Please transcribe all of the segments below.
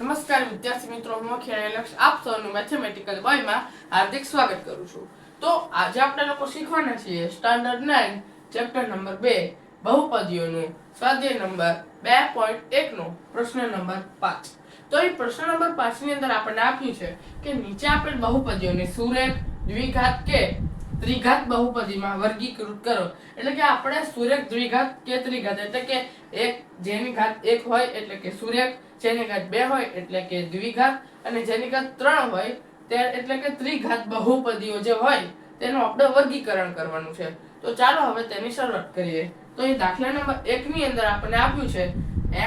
નમસ્કાર વિદ્યાર્થી મિત્રો, હું ખેરાઈ લક્ષ આપ સૌનું મેથેમેટિકલ બોયમાં હાર્દિક સ્વાગત કરું છું. તો આજે આપણે લોકો શીખવાના છીએ સ્ટાન્ડર્ડ નાઇન ચેપ્ટર નંબર બે, બહુપદીઓનું સ્વાધ્યાય નંબર બે પોઈન્ટ એકનો પ્રશ્ન નંબર પાંચ. તો એ પ્રશ્ન નંબર પાંચની અંદર આપણને આપ્યું છે કે નીચે આપેલ બહુપદીઓને સુરેખ દ્વિઘાત કે ત્રિઘાત બહુપદીમાં વર્ગીકૃત કરો. એટલે કે આપણે સુરેખ દ્વિઘાત કે ત્રિઘાત, એટલે કે એક જેની ઘાત એક હોય એટલે કે સુરેખ જેની ઘાત બે હોય એટલે કે દ્વિઘાત, અને જેની ઘાત ત્રણ હોય તે એટલે કે ત્રિઘાત બહુપદીઓ જે હોય તેનું આપણે વર્ગીકરણ કરવાનું છે. તો ચાલો હવે તેની શરૂઆત કરીએ. તો એ દાખલા નંબર એક ની અંદર આપણને આપ્યું છે,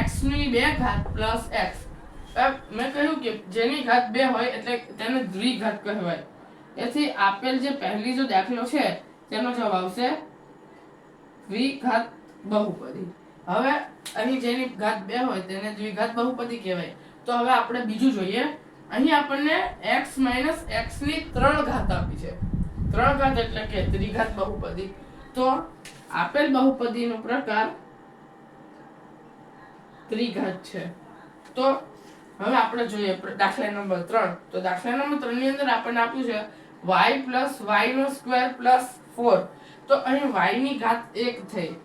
x ની બે ઘાત પ્લસ x. મેં કહ્યું કે જેની ઘાત બે હોય એટલે તેને દ્વિઘાત કહેવાય. એથી આપેલ જે પહેલી જો દાખલો છે, તેનો જવાબ આવશે દ્વિઘાત બહુપદી. હવે અહીં જેની ઘાત બે હોય તેને દ્વિઘાત બહુપદી કહેવાય. તો હવે આપણે બીજું જોઈએ. અહીં આપણને x માઇનસ x ની ત્રણ ઘાત આપી છે. ત્રણ ઘાત એટલે કે ત્રિઘાત બહુપદી. તો આપેલ બહુપદીનો પ્રકાર ત્રિઘાત છે. તો હવે આપણે જોઈએ દાખલા નંબર ત્રણ. તો દાખલા નંબર ત્રણની અંદર આપણને આપ્યું છે y પ્લસ y નો સ્ક્વેર પ્લસ ફોર તો અહીં y ની ઘાત એક થઈ.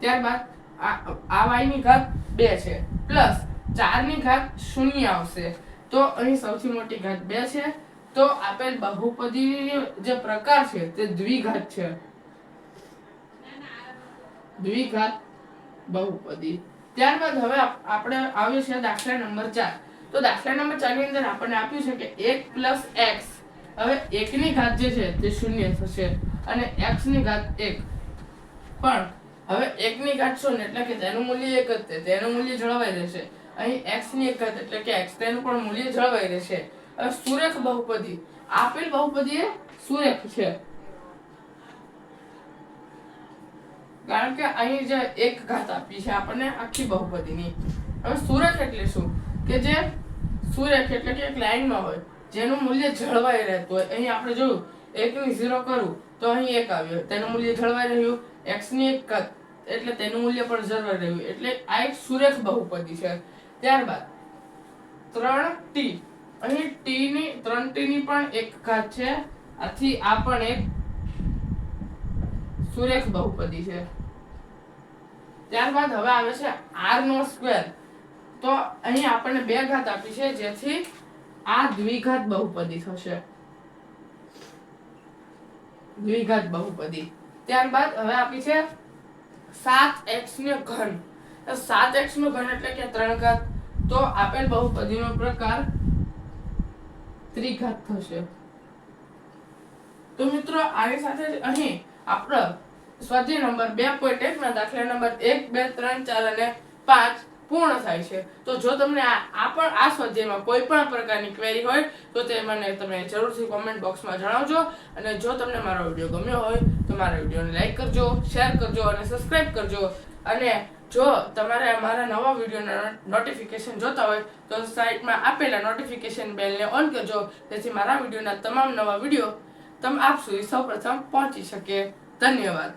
ત્યારબાદ આ આ y ની ઘાત બે છે. પ્લસ ચારની ઘાત શૂન્ય આવશે. તો અહીં સૌથી મોટી ઘાત બે છે. તો આપેલ બહુપદી જે પ્રકાર છે તે દ્વિઘાત છે. દ્વિઘાત બહુપદી. ત્યારબાદ હવે આપણે આવ્યું છે દાખલા નંબર ચાર. તો દાખલા નંબર ચારની અંદર આપણને આપ્યું છે કે એક પ્લસ એક્સ હવે એકની ઘાત જે છે તે શૂન્ય થશે અને x ની ઘાત એક. પણ હવે એકની ઘાત શૂન્ય એટલે કે તેનું મૂલ્ય એક જ તેનું મૂલ્ય જળવાઈ રહેશે. અહીં x ની એક ઘાત એટલે કે x તેનું પણ મૂલ્ય જળવાઈ રહેશે. હવે સુરેખ બહુપદી. આપેલ બહુપદી એ સુરેખ છે. કારણ કે અહીં જે એક ઘાત આપી છે આપણને આખી બહુપદીની. હવે સુરેખ એટલે શું? કે જે સુરેખ એટલે કે એક લાઈનમાં હોય. જેનું મૂલ્ય જળવાઈ રહેતું હોય અહીં આપણે જોયું એકની ઝીરો કરું, તો અહીં એક આવ્યો. તેનું મૂલ્ય જળવાઈ રહ્યું. એક્સની એક એટલે તેનું મૂલ્ય પણ જળવાઈ રહ્યું. એટલે આ એક સુરેખ બહુપદી છે. ત્યારબાદ, ત્રણ ટી અહીં ટી ની, ત્રણ ટી ની પણ એક ઘાત છે. આથી આ પણ એક સુરેખ બહુપદી છે. ત્યારબાદ હવે આવે છે આર નો સ્ક્વેર તો અહીં આપણને બે ઘાત આપી છે, જેથી આ દ્વિઘાત બહુપદી થશે. દ્વિઘાત બહુપદી. ત્યારબાદ હવે આપી છે સાત એક્સ નો ઘન સાત એક્સ નો ઘન એટલે કે ત્રણ ઘાત. તો આપેલ બહુપદીનો પ્રકાર ત્રિઘાત થશે. તો મિત્રો, આની સાથે જ અહીં આપણો સ્વાધ્યાય નંબર બે પોઈન્ટ એક ના દાખલા નંબર એક, બે, ત્રણ, ચાર અને પાંચ પૂર્ણ થાય છે. તો જો તમને આ પણ આ સ્વાધ્યાયમાં કોઈ પણ પ્રકારની ક્વેરી હોય, તો તે મને તમે જરૂરથી કોમેન્ટ બોક્સમાં જણાવજો. અને જો તમને મારો વીડિયો ગમ્યો હોય, તો મારા વિડીયોને લાઇક કરજો શેર કરજો અને સબસ્ક્રાઈબ કરજો. અને જો તમારે અમારા નવા વિડીયોના નોટિફિકેશન જોતા હોય, તો સાઇટમાં આપેલા નોટિફિકેશન બેલને ઓન કરજો. જેથી મારા વિડીયોના તમામ નવા વીડિયો તમે આપ સુધી સૌપ્રથમ પહોંચી શકે. ધન્યવાદ.